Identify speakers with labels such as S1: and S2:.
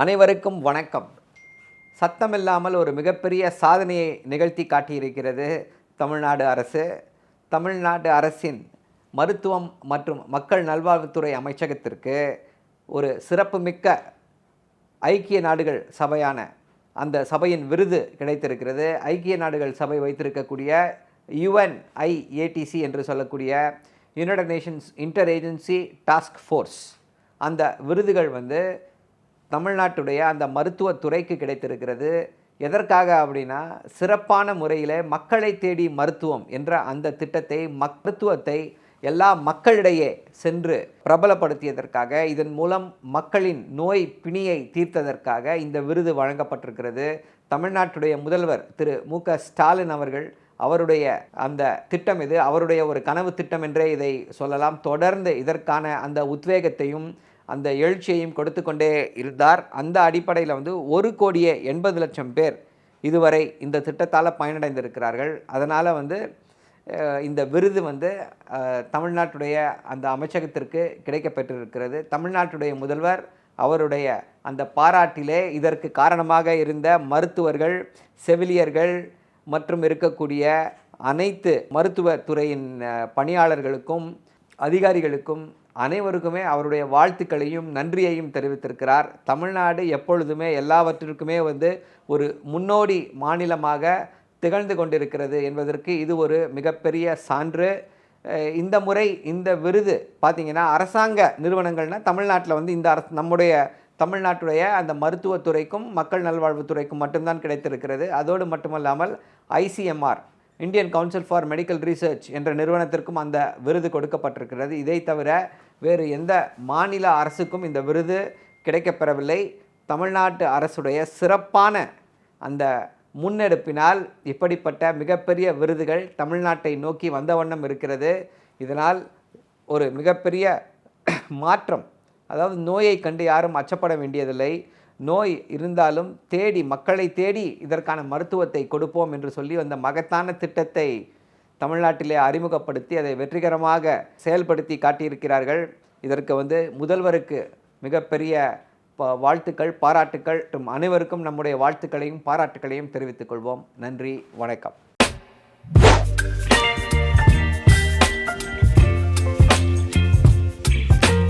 S1: அனைவருக்கும் வணக்கம். சத்தமில்லாமல் ஒரு மிகப்பெரிய சாதனையை நிகழ்த்தி காட்டியிருக்கிறது தமிழ்நாடு அரசு. தமிழ்நாடு அரசின் மருத்துவம் மற்றும் மக்கள் நல்வாழ்வுத்துறை அமைச்சகத்திற்கு ஒரு சிறப்புமிக்க ஐக்கிய நாடுகள் சபையான அந்த சபையின் விருது கிடைத்திருக்கிறது. ஐக்கிய நாடுகள் சபை வைத்திருக்கக்கூடிய யுஎன்ஐஏடிசி என்று சொல்லக்கூடிய United Nations inter agency task force அந்த விருதுகள் வந்து தமிழ்நாட்டுடைய அந்த மருத்துவத் துறைக்கு கிடைத்திருக்கிறது. எதற்காக அப்படின்னா சிறப்பான முறையில் மக்களை தேடி மருத்துவம் என்ற அந்த திட்டத்தை மருத்துவத்தை எல்லா மக்களிடையே சென்று பிரபலப்படுத்தியதற்காக இதன் மூலம் மக்களின் நோய் பிணியை தீர்த்ததற்காக இந்த விருது வழங்கப்பட்டிருக்கிறது. தமிழ்நாட்டுடைய முதல்வர் திரு. மு. க. ஸ்டாலின் அவர்கள் அவருடைய அந்த திட்டம் இது அவருடைய ஒரு கனவு திட்டம் என்றே இதை சொல்லலாம். தொடர்ந்து இதற்கான அந்த உத்வேகத்தையும் அந்த எழுச்சியையும் கொடுத்து கொண்டே இருந்தார். அந்த அடிப்படையில் வந்து ஒரு கோடியே எண்பது லட்சம் பேர் இதுவரை இந்த திட்டத்தால் பயனடைந்திருக்கிறார்கள். அதனால் வந்து இந்த விருது வந்து தமிழ்நாட்டுடைய அந்த அமைச்சகத்திற்கு கிடைக்கப்பெற்றிருக்கிறது. தமிழ்நாட்டுடைய முதல்வர் அவருடைய அந்த பாராட்டிலே இதற்கு காரணமாக இருந்த மருத்துவர்கள் செவிலியர்கள் மற்றும் இருக்கக்கூடிய அனைத்து மருத்துவ துறையின் பணியாளர்களுக்கும் அதிகாரிகளுக்கும் அனைவருக்குமே அவருடைய வாழ்த்துக்களையும் நன்றியையும் தெரிவித்திருக்கிறார். தமிழ்நாடு எப்பொழுதுமே எல்லாவற்றிற்குமே வந்து ஒரு முன்னோடி மாநிலமாக திகழ்ந்து கொண்டிருக்கிறது என்பதற்கு இது ஒரு மிகப்பெரிய சான்று. இந்த முறை இந்த விருது பார்த்திங்கன்னா அரசாங்க நிறுவனங்கள்னால் தமிழ்நாட்டில் வந்து இந்த அரசு நம்முடைய தமிழ்நாட்டுடைய அந்த மருத்துவத்துறைக்கும் மக்கள் நல்வாழ்வுத்துறைக்கும் மட்டும்தான் கிடைத்திருக்கிறது. அதோடு மட்டுமல்லாமல் ICMR Indian council for medical research என்ற நிறுவனத்திற்கும் அந்த விருது கொடுக்கப்பட்டிருக்கிறது. இதை தவிர வேறு எந்த மாநில அரசுக்கும் இந்த விருது கிடைக்கப்பெறவில்லை. தமிழ்நாட்டு அரசுடைய சிறப்பான அந்த முன்னெடுப்பினால் இப்படிப்பட்ட மிகப்பெரிய விருதுகள் தமிழ்நாட்டை நோக்கி வந்த வண்ணம் இருக்கிறது. இதனால் ஒரு மிகப்பெரிய மாற்றம் அதாவது நோயை கண்டு யாரும் அச்சப்பட வேண்டியதில்லை. நோய் இருந்தாலும் தேடி மக்களை தேடி இதற்கான மருத்துவத்தை கொடுப்போம் என்று சொல்லி வந்த மகத்தான திட்டத்தை தமிழ்நாட்டிலே அறிமுகப்படுத்தி அதை வெற்றிகரமாக செயல்படுத்தி காட்டியிருக்கிறார்கள். இதற்கு வந்து முதல்வருக்கு மிகப்பெரிய வாழ்த்துக்கள் பாராட்டுக்கள் மற்றும் அனைவருக்கும் நம்முடைய வாழ்த்துக்களையும் பாராட்டுக்களையும் தெரிவித்துக் கொள்வோம். நன்றி வணக்கம்.